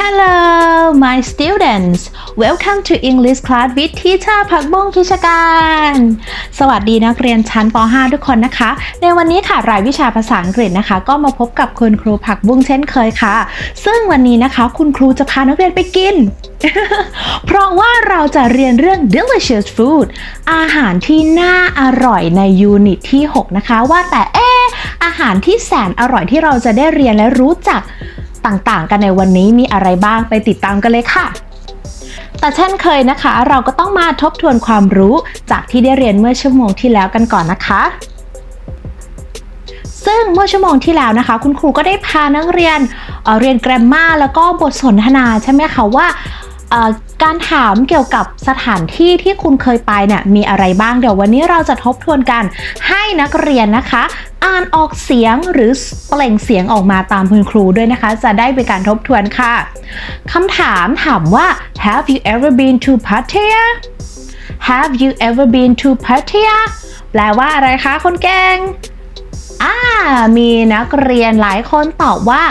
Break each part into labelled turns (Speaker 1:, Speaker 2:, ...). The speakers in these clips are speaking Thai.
Speaker 1: Hello my students welcome to English class with teacher ผักบุ้งพิชการ สวัสดีนักเรียนชั้นป .5 ทุกคนนะคะ ในวันนี้ค่ะรายวิชาภาษาอังกฤษนะคะ ก็มาพบกับคุณครูผักบุ้งเช่นเคยค่ะ ซึ่งวันนี้นะคะคุณครูจะพานักเรียนไปกิน เพราะว่าเราจะเรียนเรื่อง delicious food อาหารที่น่าอร่อยในยูนิตที่ 6 นะคะ ว่าแต่เอ๊อาหารที่แสนอร่อยที่เราจะได้เรียนและรู้จัก ต่างๆ กันในวันนี้มีอะไรบ้างไปติดตามกันเลยค่ะ แต่เช่นเคยนะคะ เราก็ต้องมาทบทวนความรู้จากที่ได้เรียนเมื่อชั่วโมงที่แล้วกันก่อนนะคะ ซึ่งเมื่อชั่วโมงที่แล้วนะคะ คุณครูก็ได้พานักเรียนเเรียนแกรมมาแล้วก็บทสนทนาใช่ไหมคะว่า การถามเกี่ยวกับสถานที่ที่คุณเคยไปเนี่ยมีอะไรบ้างเดี๋ยววันนี้เราจะทบทวนกันให้นักเรียนนะคะ อ่านออกเสียงหรือเปล่งเสียงออกมาตามคุณครูด้วยนะคะ จะได้เป็นการทบทวนค่ะคำถามถามว่า Have you ever been to Pattaya Have you ever been to Pattaya แปลว่าอะไรคะคนแกงอ่ามีนักเรียนหลายคนตอบว่า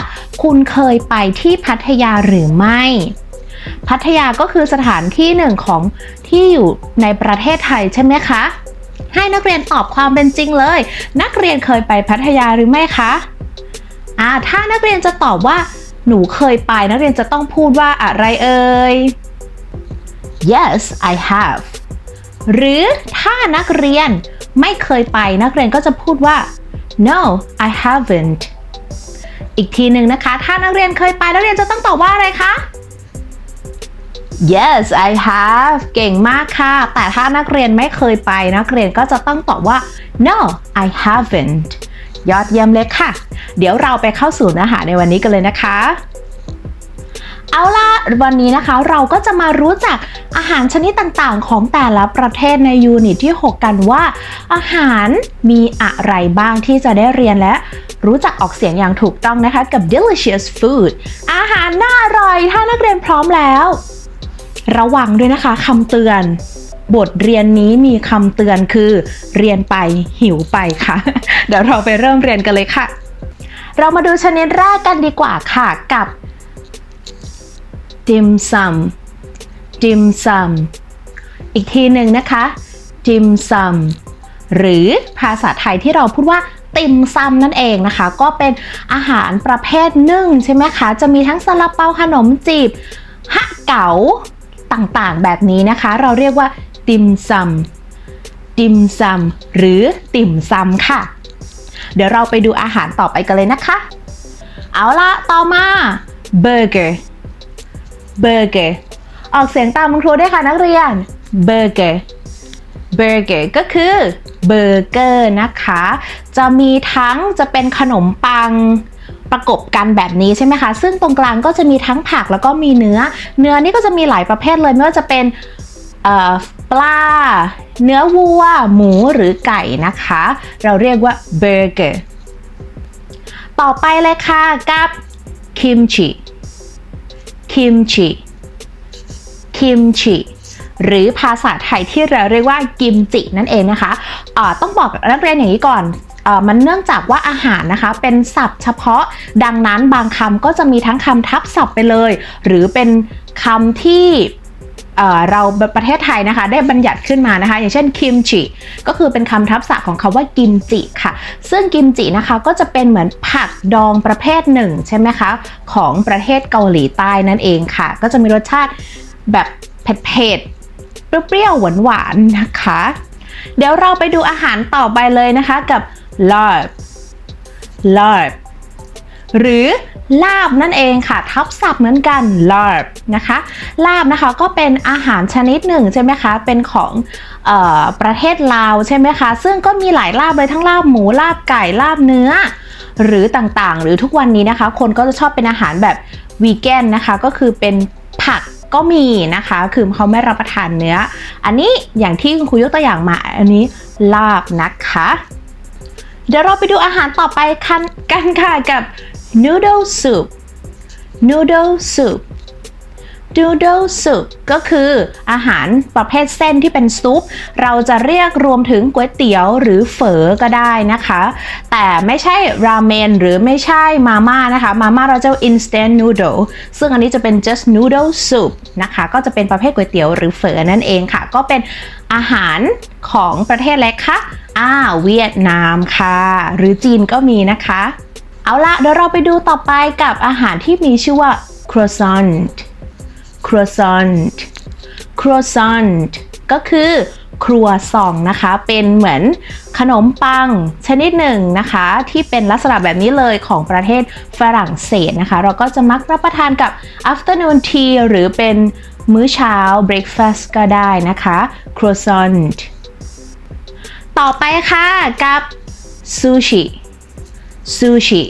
Speaker 1: คุณเคยไปที่พัทยาหรือไม่ พัทยาก็คือสถานที่หนึ่งของที่อยู่ในประเทศไทยใช่ไหมคะ ให้นักเรียนตอบความเป็นจริงเลย นักเรียนเคยไปพัทยาหรือไม่คะอ่าถ้านักเรียนจะตอบว่า หนูเคยไปนักเรียนจะต้องพูดว่าอะไรเอ่ย yes I have หรือถ้านักเรียนไม่เคยไปนักเรียนก็จะพูดว่า no I haven't อีกทีหนึ่งนะคะ ถ้านักเรียนเคยไปนักเรียนจะต้องตอบว่าอะไรคะ yes I have เก่งมากค่ะ แต่ถ้านักเรียนไม่เคยไป นักเรียนก็จะต้องตอบว่า no I haven't ยอดเยี่ยมเลยค่ะ เดี๋ยวเราไปเข้าสู่เนื้อหาในวันนี้กันเลยนะคะ เอาล่ะ วันนี้นะคะเราก็จะมารู้จักอาหารชนิดต่างๆ ของแต่ละประเทศในยูนิตที่ 6 กันว่า อาหารมีอะไรบ้างที่จะได้เรียนและรู้จักออกเสียงอย่างถูกต้องนะคะกับ delicious food อาหารน่าอร่อย ถ้านักเรียนพร้อมแล้ว ระวังด้วยนะคะคำเตือน บทเรียนนี้มีคำเตือนคือ เรียนไปหิวไปค่ะ เดี๋ยวเราไปเริ่มเรียนกันเลยค่ะ เรามาดูชนิดแรกกันดีกว่าค่ะกับ dim sum dim sum อีกทีหนึ่งนะคะ dim sum หรือภาษาไทยที่เราพูดว่าติ่มซำนั่นเองนะคะ ก็เป็นอาหารประเภทนึ่งใช่ไหมคะ จะมีทั้งซาลาเปาขนมจีบฮะเก๋า ต่างๆ แบบนี้นะคะ เราเรียกว่าติมซัมติมซัมหรือติ่มซำค่ะ เดี๋ยวเราไปดูอาหารต่อไปกันเลยนะคะ เอาละต่อมาเบอร์เกอร์เบอร์เกอร์ออกเสียงตามคุณครูด้วยค่ะนักเรียนเบอร์เกอร์เบอร์เกอร์ก็คือเบอร์เกอร์นะคะ จะมีทั้งจะเป็นขนมปัง ประกบกันแบบนี้ใช่ไหมคะ ซึ่งตรงกลางก็จะมีทั้งผักแล้วก็มีเนื้อ เนื้อนี่ก็จะมีหลายประเภทเลยไม่ว่าจะเป็นปลา เนื้อวัว หมูหรือไก่นะคะ เราเรียกว่าเบอร์เกอร์ต่อไปเลยค่ะกับคิมจิคิมจิคิมจิหรือภาษาไทยที่เราเรียกว่ากิมจินั่นเองนะคะะต้องบอกนักเรียนอย่างนี้ก่อน มันเนื่องจากว่าอาหารนะคะ เป็นศัพท์เฉพาะดังนั้นบางคำก็จะมีทั้งคำทับศัพท์ไปเลย หรือเป็นคำที่เราประเทศไทยนะคะ ได้บัญญัติขึ้นมานะคะ อย่างเช่นคิมจิก็คือเป็นคำทับศัพท์ของคาว่ากิมจิค่ะ ซึ่งกิมจินะคะก็จะเป็นเหมือนผักดองประเภทหนึ่งใช่ไหมคะของประเทศเกาหลีใต้นั่นเองค่ะ ก็จะมีรสชาติแบบเผ็ดๆเปรี้ยวๆหวานๆนะคะ เดี๋ยวเราไปดูอาหารต่อไปเลยนะคะกับ lard lard หรือลาบนั่นเองค่ะ ทับศัพท์เหมือนกัน lard นะคะลาบนะคะก็เป็นอาหารชนิดหนึ่งใช่ไหมคะเป็นของออประเทศลาวใช่ไหมคะ ซึ่งก็มีหลายลาบเลยทั้งลาบหมูลาบไก่ลาบเนื้อ หรือต่างๆ หรือทุกวันนี้นะคะ คนก็จะชอบเป็นอาหารแบบวีแกนนะคะ ก็คือเป็นผักก็มีนะคะ คือเขาไม่รับประทานเนื้อ อันนี้อย่างที่คุณครูยกตัวอย่างมาอันนี้ลาบนะคะ เดี๋ยวเราไปดูอาหารต่อไปกันกันค่ะกับ noodle soup noodle soup noodle soup ก็คืออาหารประเภทเส้นที่เป็นซุป เราจะเรียกรวมถึงก๋วยเตี๋ยวหรือเฝอก็ได้นะคะ แต่ไม่ใช่ราเมนหรือไม่ใช่มาม่านะคะ มาม่าเราจะ instant noodle ซึ่งอันนี้จะเป็น just noodle soup นะคะ ก็จะเป็นประเภทก๋วยเตี๋ยวหรือเฝอนั่นเองค่ะ ก็เป็นอาหารของประเทศอะไรคะอ่าเวียดนามค่ะ หรือจีนก็มีนะคะ เอาละเดี๋ยวเราไปดูต่อไปกับอาหารที่มีชื่อว่า croissant croissant croissant ก็คือครัวซองนะคะ เป็นเหมือนขนมปังชนิดหนึ่งนะคะ ที่เป็นลักษณะแบบนี้เลยของประเทศฝรั่งเศสนะคะ เราก็จะมักรับประทานกับ afternoon tea หรือเป็นมื้อเช้า breakfast ก็ได้นะคะ croissant ต่อไปค่ะกับซูชิซูชิ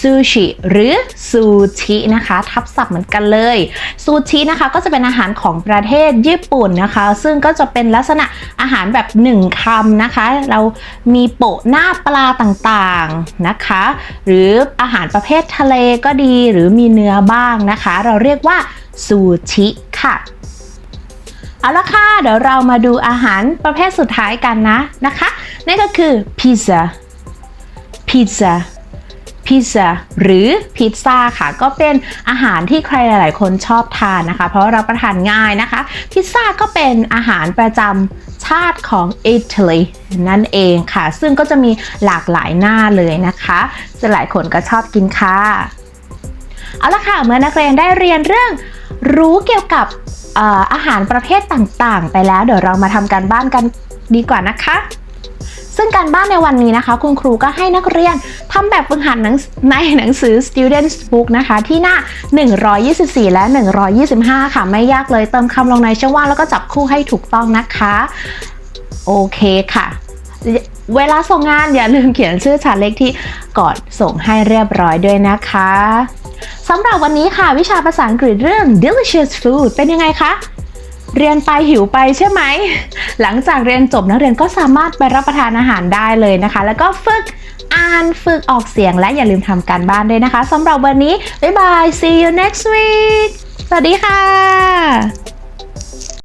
Speaker 1: ซูชิหรือซูชินะคะ ทับศัพท์เหมือนกันเลยซูชินะคะก็จะเป็นอาหารของประเทศญี่ปุ่นนะคะ ซึ่งก็จะเป็นลักษณะอาหารแบบหนึ่งคำนะคะ เรามีโปะหน้าปลาต่างๆนะคะ หรืออาหารประเภททะเลก็ดีหรือมีเนื้อบ้างนะคะ เราเรียกว่าซูชิค่ะเอาละค่ะ เดี๋ยวเรามาดูอาหารประเภทสุดท้ายกันนะนะคะ นั่นก็คือพิซซ่าพิซซ่า พิซซ่าหรือพิซซ่าค่ะ ก็เป็นอาหารที่ใครหลาย ๆ คนชอบทานนะคะ เพราะเราประทานง่ายนะคะ พิซซ่าก็เป็นอาหารประจำชาติของอิตาลีนั่นเองค่ะ ซึ่งก็จะมีหลากหลายหน้าเลยนะคะซึ่งหลายคนก็ชอบกินค่ะ เอาละค่ะเมื่อนักเรียนได้เรียนเรื่องรู้เกี่ยวกับเอ่ออาหารประเภทต่าง ๆ ไปแล้ว เดี๋ยวเรามาทำการบ้านกันดีกว่านะคะ ซึ่งการบ้านในวันนี้นะคะ คุณครูก็ให้นักเรียนทำแบบฝึกหัดในหนังสือ Students Book นะคะที่หน้า 124 และ 125 ค่ะ ไม่ยากเลยเติมคำลงในช่องว่างแล้วก็จับคู่ให้ถูกต้องนะคะ โอเคค่ะเวลาส่งงานอย่าลืมเขียนชื่อชาเล็กที่ก่อนส่งให้เรียบร้อยด้วยนะคะสำหรับวันนี้ค่ะวิชาภาษาอังกฤษเรื่อง delicious food เป็นยังไงคะ เรียนไปหิวไปใช่ไหม หลังจากเรียนจบนักเรียนก็สามารถไปรับประทานอาหารได้เลยนะคะ แล้วก็ฝึกอ่านฝึกออกเสียงและอย่าลืมทำการบ้านด้วยนะคะสำหรับวันนี้ บ๊ายบาย see you next week สวัสดีค่ะ